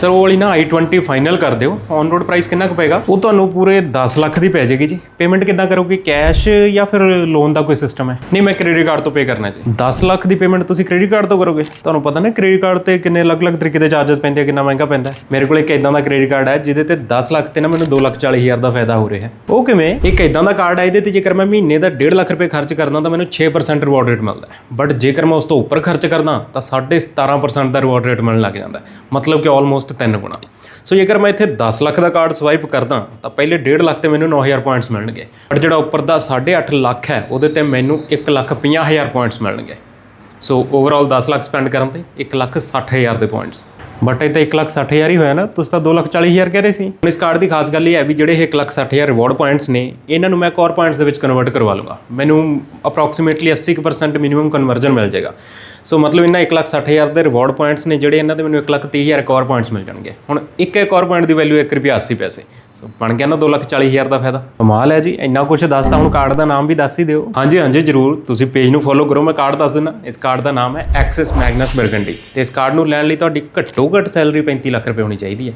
Sir ਉਹ ਵਾਲੀ ਨਾ i20 ਫਾਈਨਲ ਕਰ ਦਿਓ। ਔਨ ਰੋਡ ਪ੍ਰਾਈਸ ਕਿੰਨਾ ਕੁ ਪਏਗਾ? ਉਹ ਤੁਹਾਨੂੰ ਪੂਰੇ 10 ਲੱਖ ਦੀ ਪੈ ਜਾਏਗੀ ਜੀ। ਪੇਮੈਂਟ ਕਿੱਦਾਂ ਕਰੋਗੇ? ਕੈਸ਼ ਜਾਂ ਫਿਰ ਲੋਨ ਦਾ ਕੋਈ ਸਿਸਟਮ ਹੈ? ਨਹੀਂ, ਮੈਂ ਕ੍ਰੈਡਿਟ ਕਾਰਡ ਤੋਂ ਪੇ ਕਰਨਾ ਜੀ। 10 ਲੱਖ ਦੀ ਪੇਮੈਂਟ ਤੁਸੀਂ ਕ੍ਰੈਡਿਟ ਕਾਰਡ ਤੋਂ ਕਰੋਗੇ। ਤੁਹਾਨੂੰ ਪਤਾ ਨਾ ਕ੍ਰੈਡਿਟ ਕਾਰਡ ਤੇ ਕਿੰਨੇ ਅਲੱਗ-ਅਲੱਗ ਤਰੀਕੇ ਦੇ ਚਾਰजेस ਪੈਂਦੇ ਆ, ਕਿੰਨਾ ਮਹਿੰਗਾ ਪੈਂਦਾ ਮੇਰੇ ਕੋਲ ਇੱਕ ਇਦਾਂ ਦਾ ਕ੍ਰੈਡਿਟ ਕਾਰਡ ਹੈ, ਜਿਹਦੇ ਤੇ 10 ਲੱਖ ਤੇ ਨਾ ਮੈਨੂੰ 2 ਲੱਖ 40 ਹਜ਼ਾਰ ਦਾ ਫਾਇਦਾ ਹੋ ਰਿਹਾ ਹੈ। ਉਹ ਕਿਵੇਂ? ਇੱਕ ਇਦਾਂ ਦਾ ਕਾਰਡ ਹੈ, ਇਹਦੇ ਤੇ ਜੇਕਰ ਮੈਂ ਮਹੀਨੇ ਦਾ 1.5 ਲੱਖ ਰੁਪਏ ਖਰਚ ਕਰਦਾ, ਤਾਂ ਮੈਨੂੰ 6% ਰਿਵਾਰਡ ਰੇਟ ਮਿਲਦਾ ਹੈ। ਬਟ ਜੇਕਰ ਮੈਂ ਉਸ ਤੋਂ ਉੱਪਰ ਖਰਚ ਕਰਦਾ, ਤਾਂ 17.5% ਦਾ ਰਿਵਾਰਡ ਰੇਟ ਮਿਲਣ ਲੱਗ ਜਾਂਦਾ ਮਤਲਬ ਕਿ ਆਲਮੋਸਟ 3 ਗੁਣਾ। ਸੋ ਜੇਕਰ ਮੈਂ ਇੱਥੇ 10 ਲੱਖ ਦਾ ਕਾਰਡ ਸਵਾਈਪ ਕਰਦਾ, ਤਾਂ ਪਹਿਲੇ 1.5 ਲੱਖ ਤੇ ਮੈਨੂੰ 9000 ਪੁਆਇੰਟਸ ਮਿਲਣਗੇ। ਬਟ ਜਿਹੜਾ ਉੱਪਰ ਦਾ 8.5 ਲੱਖ ਹੈ, ਉਹਦੇ ਤੇ ਮੈਨੂੰ 1 ਲੱਖ 50000 ਪੁਆਇੰਟਸ ਮਿਲਣਗੇ। ਸੋ ਓਵਰਆਲ 10 ਲੱਖ ਸਪੈਂਡ ਕਰਨ ਤੇ 1 ਲੱਖ 60000 ਦੇ ਪੁਆਇੰਟਸ ਬਟ ਇਹ ਤਾਂ 1 ਲੱਖ 60000 ਹੀ ਹੋਇਆ ਨਾ ਤੁਸੀਂ ਤਾਂ 2 ਲੱਖ 40000 ਕਹਿ ਰਹੇ ਸੀ। ਹੁਣ ਇਸ ਕਾਰਡ ਦੀ ਖਾਸ ਗੱਲ ਇਹ ਹੈ ਵੀ ਜਿਹੜੇ ਇਹ 1 ਲੱਖ 60000 ਰਿਵਾਰਡ ਪੁਆਇੰਟਸ ਨੇ ਇਹਨਾਂ ਨੂੰ ਮੈਂ ਕੋਰ ਪੁਆਇੰਟਸ ਦੇ ਵਿੱਚ ਕਨਵਰਟ ਕਰਵਾ ਲੂੰਗਾ ਮੈਨੂੰ ਅਪਰੋਕਸੀਮੇਟਲੀ 80% ਮਿਨੀਮਮ ਕਨਵਰਜਨ ਮਿਲ ਜਾਏਗਾ। ਸੋ ਮਤਲਬ ਇਹਨਾਂ 1 ਲੱਖ 60000 ਦੇ ਰਿਵਾਰਡ ਪੁਆਇੰਟਸ ਨੇ ਜਿਹੜੇ ਇਹਨਾਂ ਦੇ ਮੈਨੂੰ 1 ਲੱਖ 30000 ਕੋਰ ਪੁਆਇੰਟਸ ਮਿਲ ਜਾਣਗੇ। ਹੁਣ ਇੱਕ ਇੱਕ ਕੋਰ ਪੁਆਇੰਟ ਦੀ ਵੈਲਿਊ 1 ਰੁਪਿਆ 80 ਪੈਸੇ। ਸੋ ਬਣ ਗਿਆ ਨਾ 2 ਲੱਖ 40000 ਦਾ ਫਾਇਦਾ। ਕਮਾਲ ਹੈ ਜੀ ਇੰਨਾ ਕੁਝ ਦੱਸਤਾ ਹੁਣ ਕਾਰਡ ਦਾ ਨਾਮ ਵੀ ਦੱਸ ਹੀ ਦਿਓ। ਹਾਂਜੀ ਹਾਂਜੀ ਜਰੂਰ। ਤੁਸੀਂ ਪੇਜ ਨੂੰ ਫੋਲੋ ਕਰੋ ਮੈਂ ਕਾਰਡ ਦੱਸ ਦਿੰਦਾ। ਇਸ ਕਾਰਡ ਦਾ ਨਾਮ ਹੈ ਐਕਸਿਸ ਮੈਗਨਸ ਬਰਗੰਡੀ ਤੇ ਇਸ ਕਾਰਡ ਨੂੰ ਲੈਣ ਲਈ ਤੁਹਾਡੀ ਘੱਟੋ ਘੱਟ ਸੈਲਰੀ 35 ਲੱਖ ਰੁਪਏ ਹੋਣੀ ਚਾਹੀਦੀ ਹੈ।